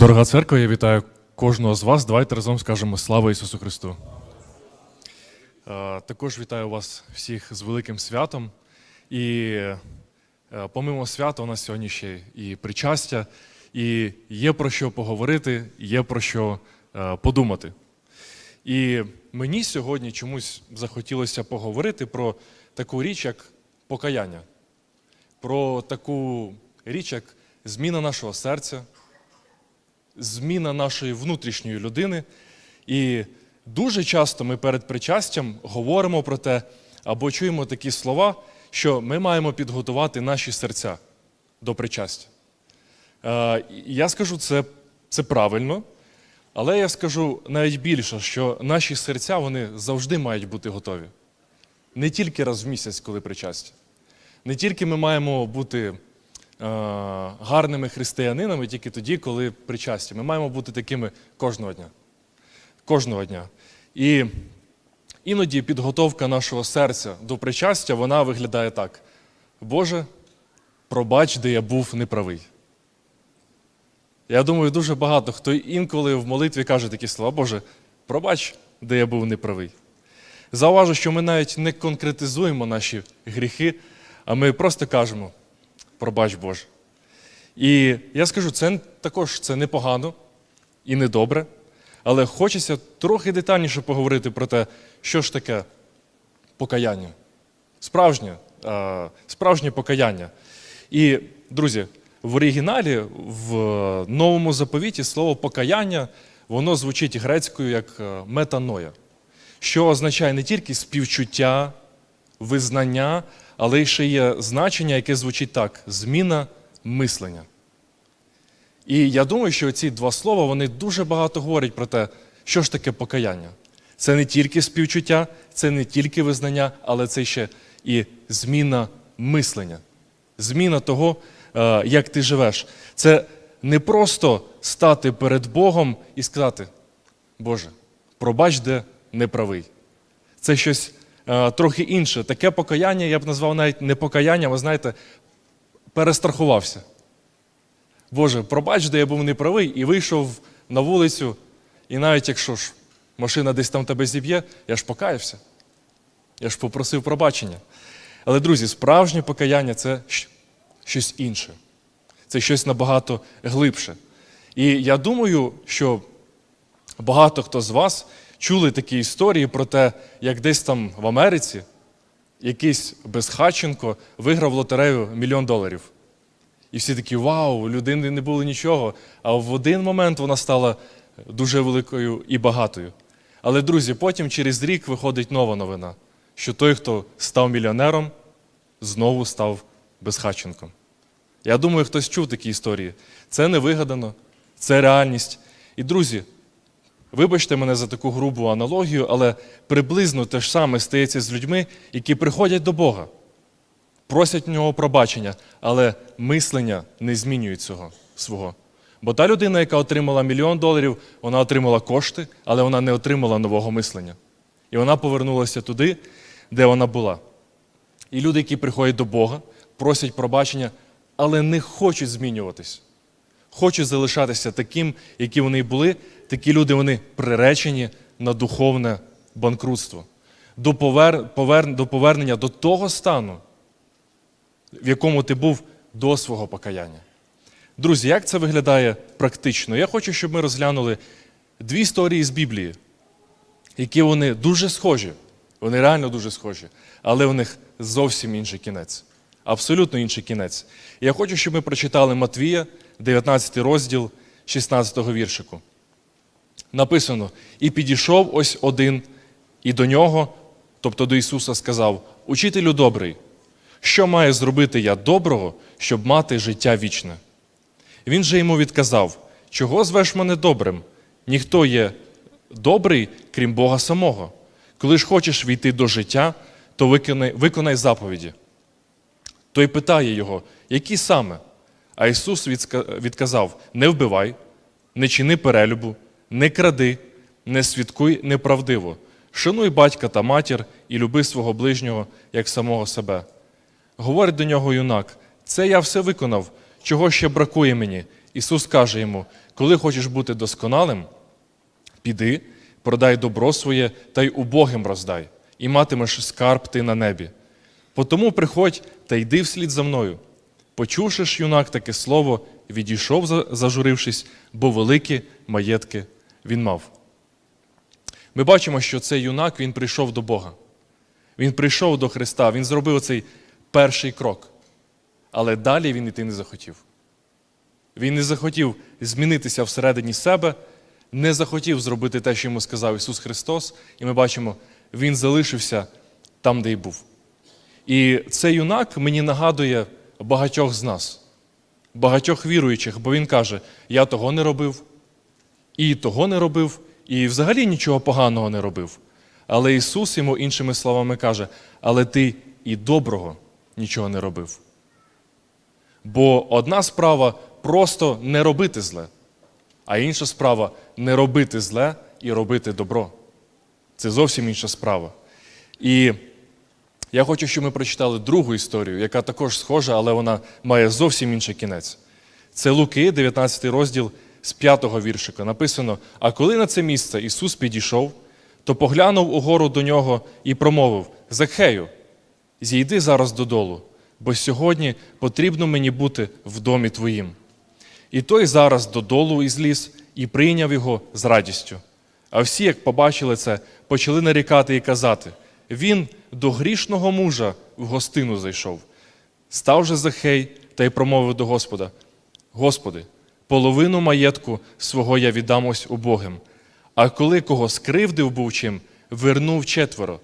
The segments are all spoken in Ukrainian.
Дорога церква, я вітаю кожного з вас. Давайте разом скажемо слава Ісусу Христу. Е, Також вітаю вас всіх з великим святом. І е, помимо свята, у нас сьогодні ще і причастя, і є про що поговорити, є про що е, подумати. І мені сьогодні чомусь захотілося поговорити про таку річ, як покаяння, про таку річ, як зміна нашого серця, зміна нашої внутрішньої людини. І дуже часто ми перед причастям говоримо про те або чуємо такі слова, що ми маємо підготувати наші серця до причастя. Е, Я скажу, це, це правильно, але я скажу навіть більше, що наші серця вони завжди мають бути готові. Не тільки раз в місяць, коли причастя. Не тільки ми маємо бути гарними християнинами тільки тоді, коли причастя. Ми маємо бути такими кожного дня. Кожного дня. І іноді підготовка нашого серця до причастя, вона виглядає так: Боже, пробач, де я був неправий. Я думаю, дуже багато хто інколи в молитві каже такі слова, Боже, пробач, де я був неправий. Зауважу, що ми навіть не конкретизуємо наші гріхи, а ми просто кажемо пробач Боже. І я скажу, це також це непогано і недобре, але хочеться трохи детальніше поговорити про те, що ж таке покаяння. Справжнє, справжнє покаяння. І, друзі, в оригіналі, в новому заповіті, слово покаяння, воно звучить грецькою як е, метаноя, що означає не тільки співчуття, визнання, але ще є значення, яке звучить так: зміна мислення. І я думаю, що ці два слова вони дуже багато говорять про те, що ж таке покаяння. Це не тільки співчуття, це не тільки визнання, але це ще і зміна мислення, зміна того, е, як ти живеш. Це не просто стати перед Богом і сказати, Боже, пробач, де неправий. Це щось трохи інше. Таке покаяння, я б назвав навіть не покаяння, ви знаєте, перестрахувався. Боже, пробач, де я був неправий, і вийшов на вулицю, і навіть якщо ж машина десь там тебе зіб'є, я ж покаявся. Я ж попросив пробачення. Але, друзі, справжнє покаяння це щось інше. Це щось набагато глибше. І я думаю, що багато хто з вас чули такі історії про те, як десь там в Америці якийсь безхатченко виграв лотерею мільйон доларів. І всі такі, вау, у людини не було нічого. А в один момент вона стала дуже великою і багатою. Але, друзі, потім через рік виходить нова новина, що той, хто став мільйонером, знову став безхатченком. Я думаю, хтось чув такі історії. Це не вигадано, це реальність. І, друзі, вибачте мене за таку грубу аналогію, але приблизно те ж саме стається з людьми, які приходять до Бога просять в нього пробачення, але мислення не змінюють цього свого. Бо та людина, яка отримала мільйон доларів, вона отримала кошти, але вона не отримала нового мислення. І вона повернулася туди, де вона була. І люди, які приходять до Бога, просять пробачення, але не хочуть змінюватись. Хочуть залишатися таким, які вони були, такі люди вони приречені на духовне банкрутство, до, повер... Повер... до повернення до того стану, в якому ти був до свого покаяння. Друзі, як це виглядає практично? Я хочу, щоб ми розглянули дві історії з Біблії, які вони дуже схожі, вони реально дуже схожі, але у них зовсім інший кінець. Абсолютно інший кінець. Я хочу, щоб ми прочитали Матвія, 19 розділ 16 віршику. Написано: І підійшов ось один, і до нього, тобто до Ісуса, сказав: Учителю добрий, що маю зробити я доброго, щоб мати життя вічне? Він же йому відказав: Чого звеш мене добрим? Ніхто є добрий, крім Бога самого. Коли ж хочеш війти до життя, то виконай, виконай заповіді. Той питає його, які саме? А Ісус відказав: Не вбивай, не чини перелюбу, не кради, не свідкуй неправдиво, шануй батька та матір і люби свого ближнього як самого себе. Говорить до нього юнак: Це я все виконав, чого ще бракує мені. Ісус каже йому: коли хочеш бути досконалим, піди, продай добро своє та й убогим роздай, і матимеш скарб ти на небі. Потому приходь та йди вслід за мною. Почувши ж юнак таке слово, відійшов, зажурившись, бо великі маєтки він мав. Ми бачимо, що цей юнак він прийшов до Бога. Він прийшов до Христа, він зробив цей перший крок. Але далі він іти не захотів. Він не захотів змінитися всередині себе, не захотів зробити те, що йому сказав Ісус Христос, і ми бачимо, Він залишився там, де й був. І цей юнак мені нагадує багатьох з нас, багатьох віруючих, бо він каже: Я того не робив, і того не робив, і взагалі нічого поганого не робив. Але Ісус йому іншими словами каже: Але ти і доброго нічого не робив. Бо одна справа просто не робити зле, а інша справа не робити зле і робити добро. Це зовсім інша справа. І я хочу, щоб ми прочитали другу історію, яка також схожа, але вона має зовсім інший кінець. Це Луки, 19 розділ з 5 віршика. Написано: А коли на це місце Ісус підійшов, то поглянув угору до нього і промовив: Захею, зійди зараз додолу, бо сьогодні потрібно мені бути в домі твоїм. І той зараз додолу і зліз і прийняв його з радістю. А всі, як побачили це, почали нарікати і казати: Він до грішного мужа в гостину зайшов. Став же Захей та й промовив до Господа: Господи, половину маєтку свого я віддам ось убогим. А коли кого скривдив був чим, вернув четверо.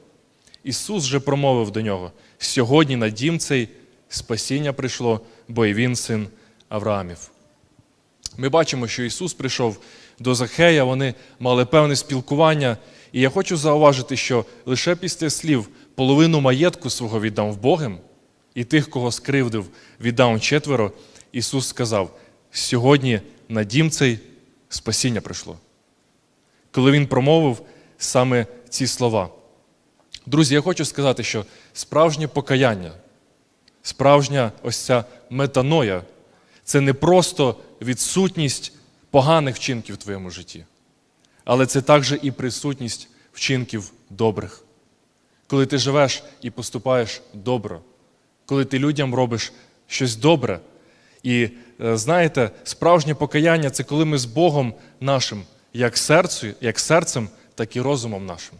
Ісус же промовив до нього: сьогодні на дім цей спасіння прийшло, бо і він син Авраамів. Ми бачимо, що Ісус прийшов до Захея, вони мали певне спілкування. І я хочу зауважити, що лише після слів половину маєтку свого віддам в Богом, і тих, кого скривдив, віддам четверо, Ісус сказав: сьогодні на дім цей спасіння прийшло. Коли Він промовив саме ці слова. Друзі, я хочу сказати, що справжнє покаяння, справжня ось ця метаноя це не просто відсутність поганих вчинків в твоєму житті, але це також і присутність вчинків добрих. Коли ти живеш і поступаєш добре, коли ти людям робиш щось добре. І знаєте, справжнє покаяння це коли ми з Богом нашим, як серцю, як серцем, так і розумом нашим.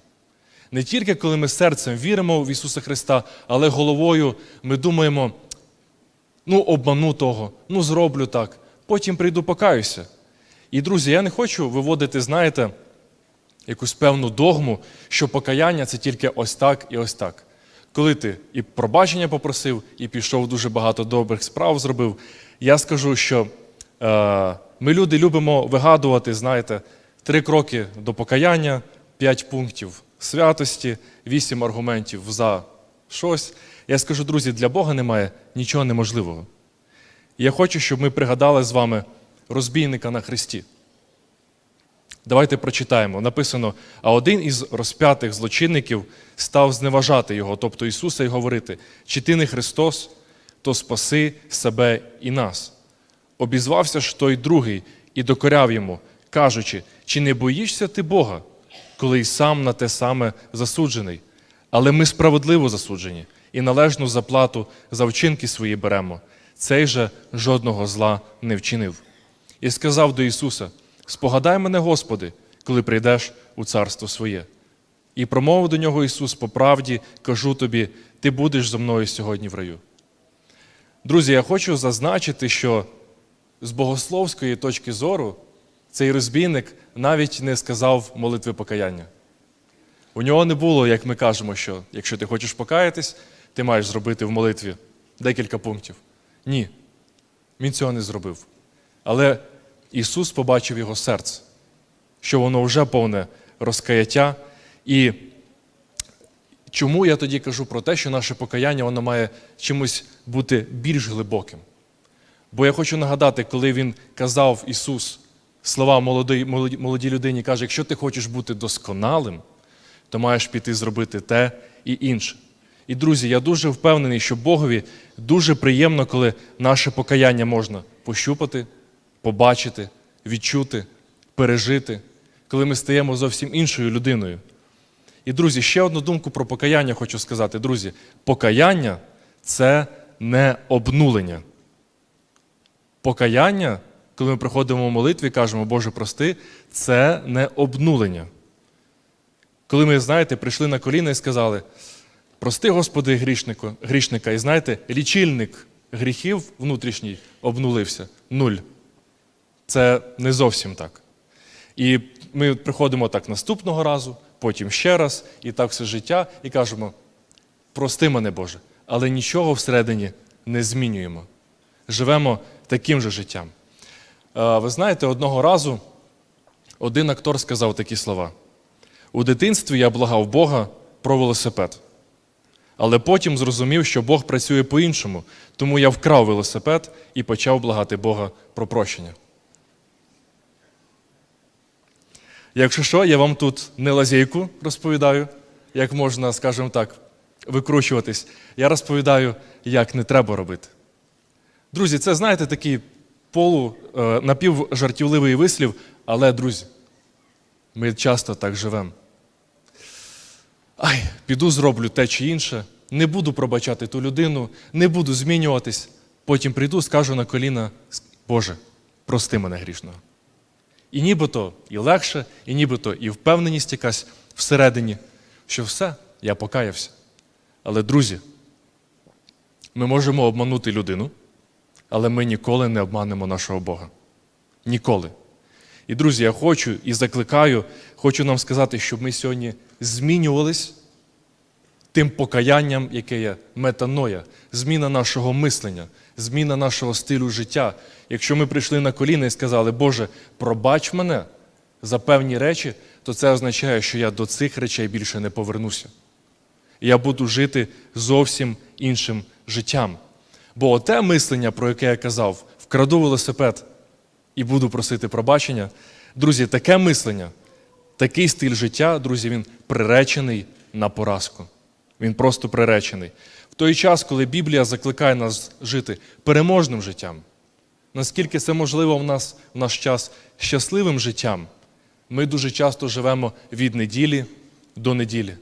Не тільки коли ми серцем віримо в Ісуса Христа, але головою ми думаємо, ну обману того, ну зроблю так, потім прийду покаюся. І, друзі, я не хочу виводити, знаєте, якусь певну догму, що покаяння це тільки ось так і ось так. Коли ти і пробачення попросив, і пішов дуже багато добрих справ зробив, я скажу, що е, ми люди любимо вигадувати, знаєте, три кроки до покаяння, п'ять пунктів святості, вісім аргументів за щось. Я скажу, друзі, для Бога немає нічого неможливого. Я хочу, щоб ми пригадали з вами розбійника на Христі. Давайте прочитаємо. Написано: а один із розп'ятих злочинників став зневажати його, тобто Ісуса, і говорити: чи ти не Христос, то спаси себе і нас. Обізвався ж той другий і докоряв йому, кажучи: чи не боїшся ти Бога, коли й сам на те саме засуджений? Але ми справедливо засуджені і належну заплату за вчинки свої беремо. Цей же жодного зла не вчинив. І сказав до Ісуса: Спогадай мене, Господи, коли прийдеш у царство своє. І промовив до нього Ісус по правді, кажу тобі, ти будеш зо мною сьогодні в раю. Друзі, я хочу зазначити, що з богословської точки зору цей розбійник навіть не сказав молитви покаяння. У нього не було, як ми кажемо, що якщо ти хочеш покаятись, ти маєш зробити в молитві декілька пунктів. Ні, він цього не зробив. Але Ісус побачив його серце, що воно вже повне розкаяття. І чому я тоді кажу про те, що наше покаяння воно має чимось бути більш глибоким? Бо я хочу нагадати, коли він казав Ісус слова молодій, молодій, людині, каже, якщо ти хочеш бути досконалим, то маєш піти зробити те і інше. І, друзі, я дуже впевнений, що Богові дуже приємно, коли наше покаяння можна пощупати, побачити, відчути, пережити, коли ми стаємо зовсім іншою людиною. І, друзі, ще одну думку про покаяння хочу сказати. Друзі, покаяння це не обнулення. Покаяння, коли ми приходимо в молитві і кажемо, Боже, прости, це не обнулення. Коли ми, знаєте, прийшли на коліна і сказали, прости, Господи, грішника, і знаєте, лічильник гріхів внутрішній обнулився. Нуль. Це не зовсім так. І ми приходимо так наступного разу, потім ще раз, і так все життя, і кажемо: прости мене, Боже, але нічого всередині не змінюємо. Живемо таким же життям. Е, Ви знаєте, одного разу один актор сказав такі слова: у дитинстві я благав Бога про велосипед. Але потім зрозумів, що Бог працює по-іншому, тому я вкрав велосипед і почав благати Бога про прощення. Якщо що, я вам тут не лазейку розповідаю, як можна, скажімо так, викручуватись. Я розповідаю, як не треба робити. Друзі, це, знаєте, такий полу е, напівжартівливий вислів, але, друзі, ми часто так живемо. Ай, піду зроблю те чи інше, не буду пробачати ту людину, не буду змінюватись. Потім прийду, скажу на коліна, Боже, прости мене грішного. І нібито і легше, і нібито і впевненість якась всередині, що все, я покаявся. Але, друзі, ми можемо обманути людину, але ми ніколи не обманемо нашого Бога. Ніколи. І, друзі, я хочу і закликаю, хочу нам сказати, щоб ми сьогодні змінювались тим покаянням, яке є метаноя, зміна нашого мислення, зміна нашого стилю життя. Якщо ми прийшли на коліна і сказали, Боже, пробач мене за певні речі, то це означає, що я до цих речей більше не повернуся. Я буду жити зовсім іншим життям. Бо оте мислення, про яке я казав, вкраду велосипед і буду просити пробачення, друзі, таке мислення, такий стиль життя, друзі, він приречений на поразку. Він просто приречений. В той час, коли Біблія закликає нас жити переможним життям, наскільки це можливо в нас в наш час щасливим життям, ми дуже часто живемо від неділі до неділі.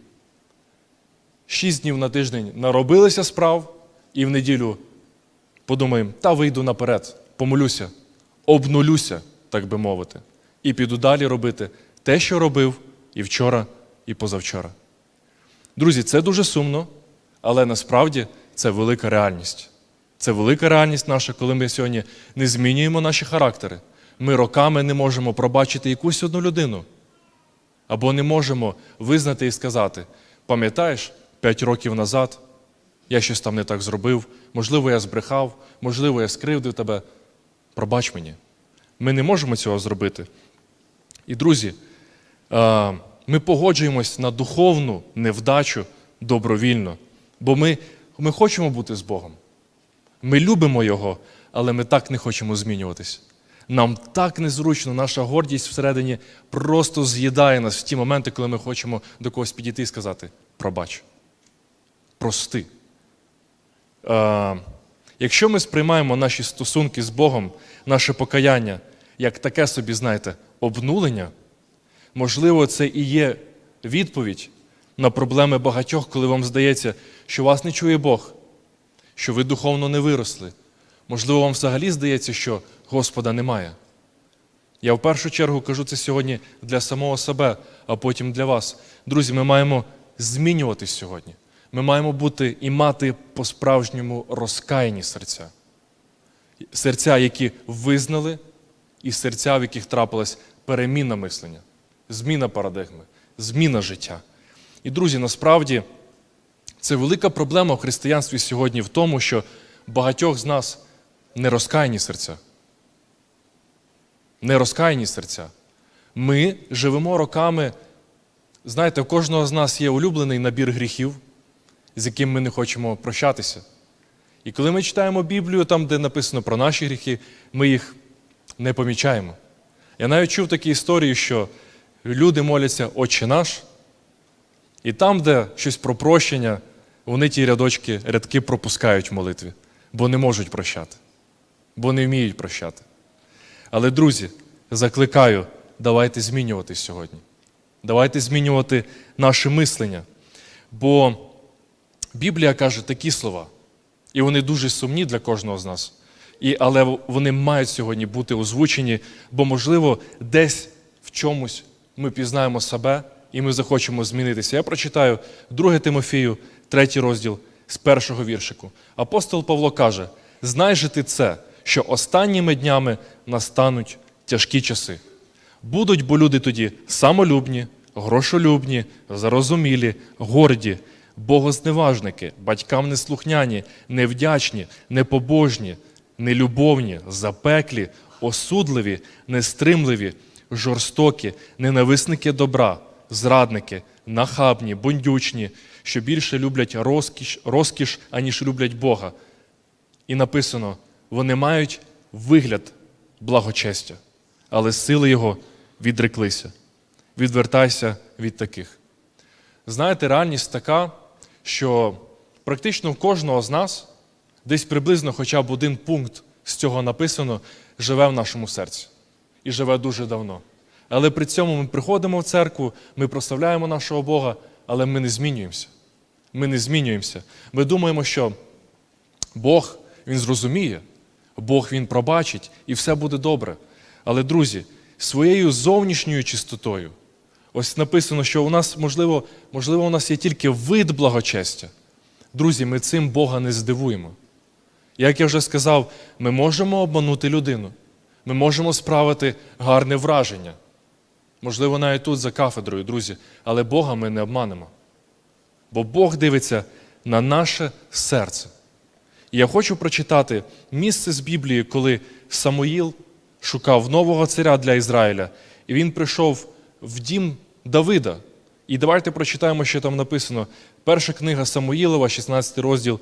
Шість днів на тиждень наробилися справ, і в неділю подумаємо, та вийду наперед, помолюся, обнулюся, так би мовити, і піду далі робити те, що робив і вчора, і позавчора. Друзі, це дуже сумно, але насправді це велика реальність. Це велика реальність наша, коли ми сьогодні не змінюємо наші характери. Ми роками не можемо пробачити якусь одну людину. Або не можемо визнати і сказати: пам'ятаєш, п'ять років назад я щось там не так зробив, можливо, я збрехав, можливо, я скривдив тебе. Пробач мені. Ми не можемо цього зробити. І, друзі, ми погоджуємось на духовну невдачу добровільно, бо ми, ми хочемо бути з Богом. Ми любимо Його, але ми так не хочемо змінюватись. Нам так незручно, наша гордість всередині просто з'їдає нас в ті моменти, коли ми хочемо до когось підійти і сказати: пробач, прости. Е, якщо ми сприймаємо наші стосунки з Богом, наше покаяння, як таке собі, знаєте, обнулення, можливо, це і є відповідь на проблеми багатьох, коли вам здається, що вас не чує Бог, що ви духовно не виросли. Можливо, вам взагалі здається, що Господа немає. Я в першу чергу кажу це сьогодні для самого себе, а потім для вас. Друзі, ми маємо змінюватись сьогодні. Ми маємо бути і мати по-справжньому розкаяні серця. Серця, які визнали, і серця, в яких трапилась переміна мислення, зміна парадигми, зміна життя. І, друзі, насправді це велика проблема в християнстві сьогодні в тому, що багатьох з нас не розкаяні серця. Не розкаяні серця. Ми живемо роками. Знаєте, у кожного з нас є улюблений набір гріхів, з яким ми не хочемо прощатися. І коли ми читаємо Біблію, там, де написано про наші гріхи, ми їх не помічаємо. Я навіть чув такі історії, що люди моляться Отче наш, і там, де щось про прощення, вони ті рядочки, рядки пропускають в молитві, бо не можуть прощати, бо не вміють прощати. Але, друзі, закликаю, давайте змінюватись сьогодні. Давайте змінювати наше мислення. Бо Біблія каже такі слова, і вони дуже сумні для кожного з нас. І, але вони мають сьогодні бути озвучені, бо, можливо, десь в чомусь ми пізнаємо себе і ми захочемо змінитися. Я прочитаю 2 Тимофію, 3 розділ з першого віршику. Апостол Павло каже: Знай же ти це, що останніми днями настануть тяжкі часи. Будуть бо люди тоді самолюбні, грошолюбні, зарозумілі, горді, богозневажники, батькам неслухняні, невдячні, непобожні, нелюбовні, запеклі, осудливі, нестримливі, жорстокі, ненависники добра, зрадники, нахабні, бундючні, що більше люблять розкіш, розкіш аніж люблять Бога. І написано: вони мають вигляд благочестя, але сили його відреклися. Відвертайся від таких. Знаєте, реальність така, що практично в кожного з нас десь приблизно хоча б один пункт з цього написано живе в нашому серці. І живе дуже давно. Але при цьому ми приходимо в церкву, ми прославляємо нашого Бога, але ми не змінюємося. Ми не змінюємося. Ми думаємо, що Бог Він зрозуміє, Бог Він пробачить і все буде добре. Але, друзі, своєю зовнішньою чистотою, ось написано, що у нас, можливо, можливо, у нас є тільки вид благочестя. Друзі, ми цим Бога не здивуємо. Як я вже сказав, ми можемо обманути людину, ми можемо справити гарне враження. Можливо, навіть тут за кафедрою, друзі, але Бога ми не обманемо. Бо Бог дивиться на наше серце. І я хочу прочитати місце з Біблії, коли Самуїл шукав нового царя для Ізраїля, і він прийшов в дім Давида. І давайте прочитаємо, що там написано. Перша книга Самуїлова, 16 розділ,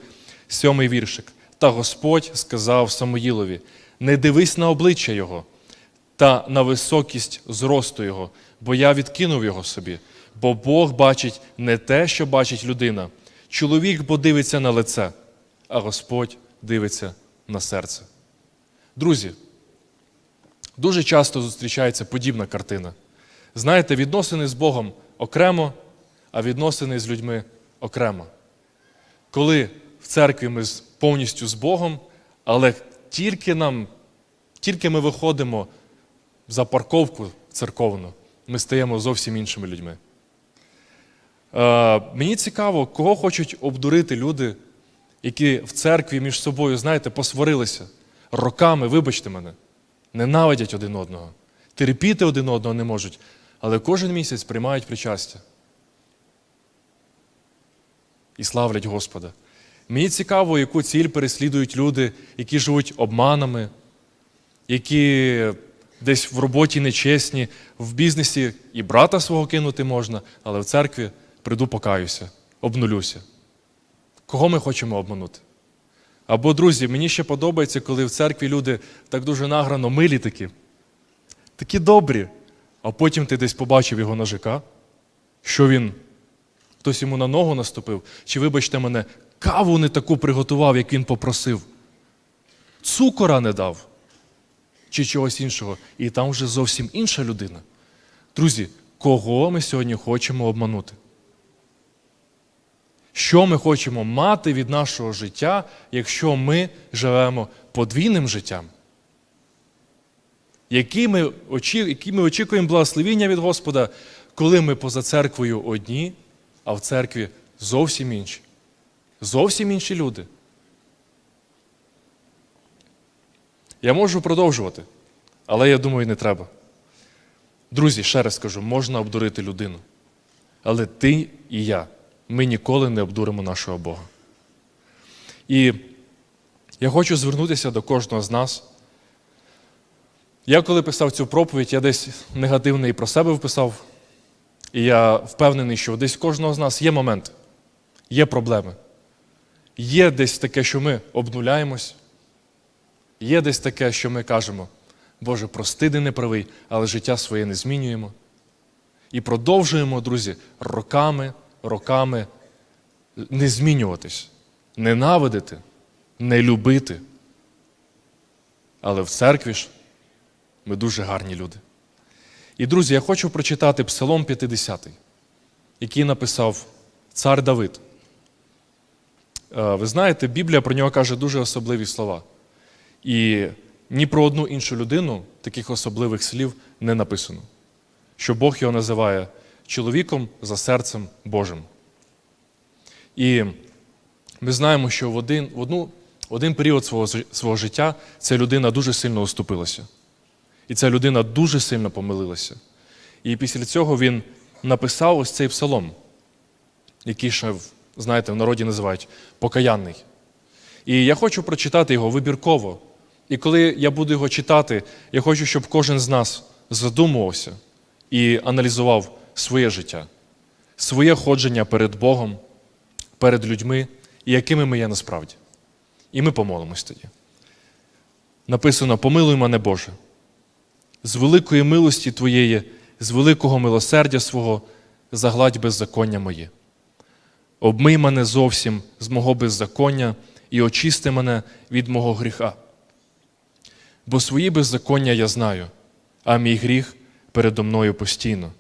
7 віршик. Та Господь сказав Самуїлові: не дивись на обличчя Його та на високість зросту Його, бо я відкинув його собі. Бо Бог бачить не те, що бачить людина. Чоловік бо дивиться на лице, а Господь дивиться на серце. Друзі, дуже часто зустрічається подібна картина. Знаєте, відносини з Богом окремо, а відносини з людьми окремо. Коли в церкві ми повністю з Богом, але тільки нам, тільки ми виходимо за парковку церковну, ми стаємо зовсім іншими людьми. Е, мені цікаво, кого хочуть обдурити люди, які в церкві між собою, знаєте, посварилися роками, вибачте мене, ненавидять один одного, терпіти один одного не можуть, але кожен місяць приймають причастя і славлять Господа. Мені цікаво, яку ціль переслідують люди, які живуть обманами, які десь в роботі нечесні, в бізнесі і брата свого кинути можна, але в церкві прийду покаюся, обнулюся. Кого ми хочемо обманути? Або, друзі, мені ще подобається, коли в церкві люди так дуже награно милі такі, такі добрі, а потім ти десь побачив його на ЖК, що він? Хтось йому на ногу наступив, чи, вибачте мене, каву не таку приготував, як він попросив, цукора не дав, чи чогось іншого. І там вже зовсім інша людина. Друзі, кого ми сьогодні хочемо обманути? Що ми хочемо мати від нашого життя, якщо ми живемо подвійним життям? Які ми, очі, які ми очікуємо благословіння від Господа, коли ми поза церквою одні, а в церкві зовсім інші? Зовсім інші люди. Я можу продовжувати, але я думаю, не треба. Друзі, ще раз кажу, можна обдурити людину. Але ти і я, ми ніколи не обдуримо нашого Бога. І я хочу звернутися до кожного з нас. Я коли писав цю проповідь, я десь негативно і про себе вписав. І я впевнений, що десь кожного з нас є момент, є проблеми. Є десь таке, що ми обнуляємось. Є десь таке, що ми кажемо, Боже, прости, де не правий, але життя своє не змінюємо. І продовжуємо, друзі, роками, роками не змінюватись, ненавидити, не любити. Але в церкві ж Ми дуже гарні люди. І, друзі, я хочу прочитати Псалом 50, який написав цар Давид. Е, Ви знаєте, Біблія про нього каже дуже особливі слова. І ні про одну іншу людину таких особливих слів не написано. Що Бог його називає чоловіком за серцем Божим. І ми знаємо, що в один, в одну, один період свого, свого життя ця людина дуже сильно оступилася. І ця людина дуже сильно помилилася. І після цього він написав ось цей псалом, який ще, знаєте, в народі називають покаянний. І я хочу прочитати його вибірково. І коли я буду його читати, я хочу, щоб кожен з нас задумувався і аналізував своє життя, своє ходження перед Богом, перед людьми і якими ми є насправді. І ми помолимось тоді. Написано: Помилуй мене, Боже, з великої милості Твоєї, з великого милосердя свого, загладь беззаконня моє. Обмий мене зовсім з мого беззаконня і очисти мене від мого гріха. Бо свої беззаконня я знаю, а мій гріх передо мною постійно.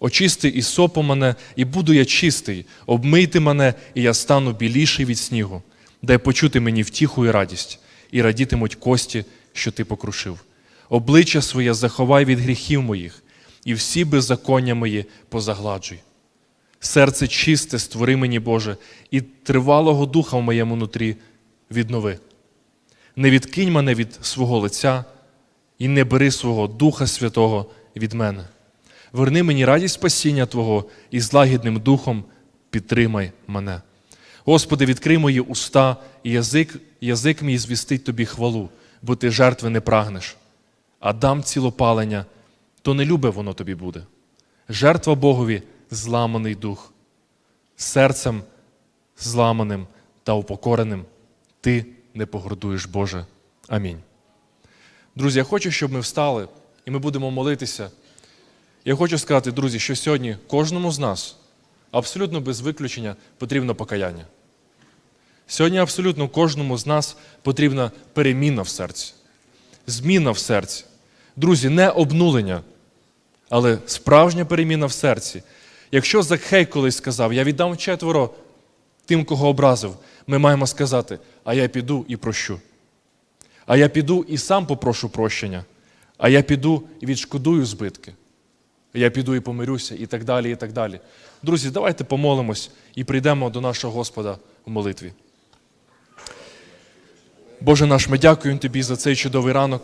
Очисти і сопу мене, і буду я чистий, обмийте мене, і я стану біліший від снігу. Дай почути мені втіху і радість, і радітимуть кості, що ти покрушив. Обличчя своє заховай від гріхів моїх, і всі беззаконня мої позагладжуй. Серце чисте створи мені, Боже, і тривалого духа в моєму нутрі віднови. Не відкинь мене від свого лиця і не бери свого Духа Святого від мене. Верни мені радість спасіння Твого і з лагідним духом підтримай мене. Господи, відкрий мої уста, і язик, язик мій звістить Тобі хвалу, бо ти жертви не прагнеш. А дам цілопалення, то не любе воно тобі буде. Жертва Богові зламаний дух, серцем зламаним та упокореним ти не погордуєш, Боже. Амінь. Друзі, я хочу, щоб ми встали і ми будемо молитися. Я хочу сказати, друзі, що сьогодні кожному з нас, абсолютно без виключення, потрібно покаяння. Сьогодні абсолютно кожному з нас потрібна переміна в серці, зміна в серці. Друзі, не обнулення, але справжня переміна в серці. Якщо Закхей колись сказав, я віддам четверо тим, кого образив, ми маємо сказати, а я піду і прощу. А я піду і сам попрошу прощення, а я піду і відшкодую збитки. Я піду і помирюся, і так далі, і так далі. Друзі, давайте помолимось і прийдемо до нашого Господа в молитві. Боже наш, ми дякуємо Тобі за цей чудовий ранок.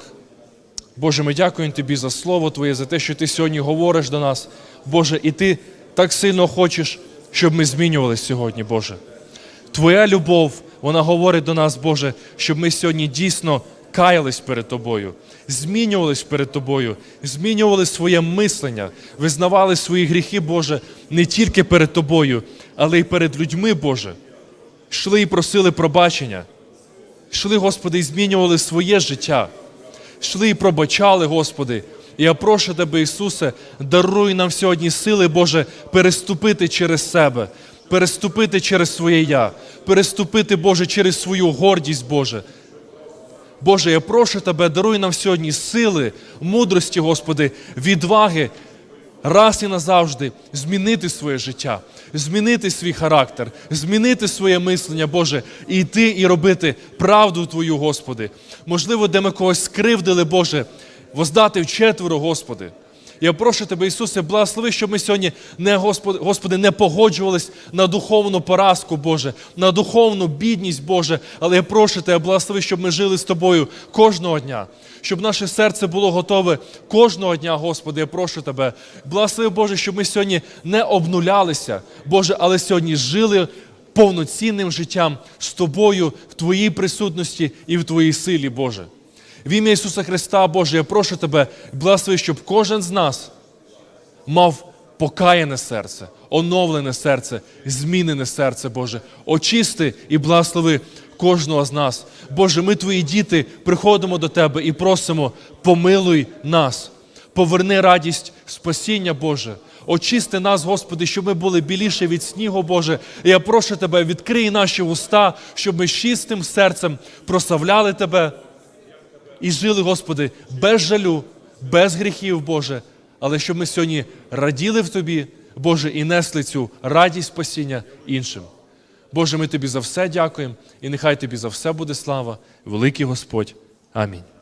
Боже, ми дякуємо Тобі за Слово Твоє, за те, що Ти сьогодні говориш до нас. Боже, і Ти так сильно хочеш, щоб ми змінювалися сьогодні, Боже. Твоя любов, вона говорить до нас, Боже, щоб ми сьогодні дійсно каялись перед Тобою, змінювались перед Тобою, змінювали своє мислення, визнавали свої гріхи, Боже, не тільки перед Тобою, але й перед людьми, Боже. Йшли і просили пробачення. Йшли, Господи, і змінювали своє життя. Йшли і пробачали, Господи. Я прошу Тебе, Ісусе, даруй нам сьогодні сили, Боже, переступити через себе, переступити через своє я, переступити, Боже, через свою гордість, Боже. Боже, я прошу Тебе, даруй нам сьогодні сили, мудрості, Господи, відваги раз і назавжди змінити своє життя, змінити свій характер, змінити своє мислення, Боже, і йти і робити правду Твою, Господи. Можливо, де ми когось скривдили, Боже, воздати вчетверо, Господи. Я прошу Тебе, Ісусе, благослови, щоб ми сьогодні, не, Господи, Господи, не погоджувались на духовну поразку, Боже, на духовну бідність, Боже. Але я прошу Тебе, благослови, щоб ми жили з Тобою кожного дня, щоб наше серце було готове кожного дня, Господи. Я прошу Тебе. Благослови, Боже, щоб ми сьогодні не обнулялися, Боже, але сьогодні жили повноцінним життям з Тобою в Твоїй присутності і в Твоїй силі, Боже. В ім'я Ісуса Христа, Боже, я прошу Тебе, благослови, щоб кожен з нас мав покаяне серце, оновлене серце, змінене серце, Боже. Очисти і благослови кожного з нас. Боже, ми, Твої діти, приходимо до Тебе і просимо, помилуй нас, поверни радість спасіння, Боже. Очисти нас, Господи, щоб ми були біліше від снігу, Боже. Я прошу Тебе, відкрий наші уста, щоб ми чистим серцем прославляли Тебе і жили, Господи, без жалю, без гріхів, Боже, але щоб ми сьогодні раділи в Тобі, Боже, і несли цю радість спасіння іншим. Боже, ми Тобі за все дякуємо, і нехай Тобі за все буде слава, великий Господь. Амінь.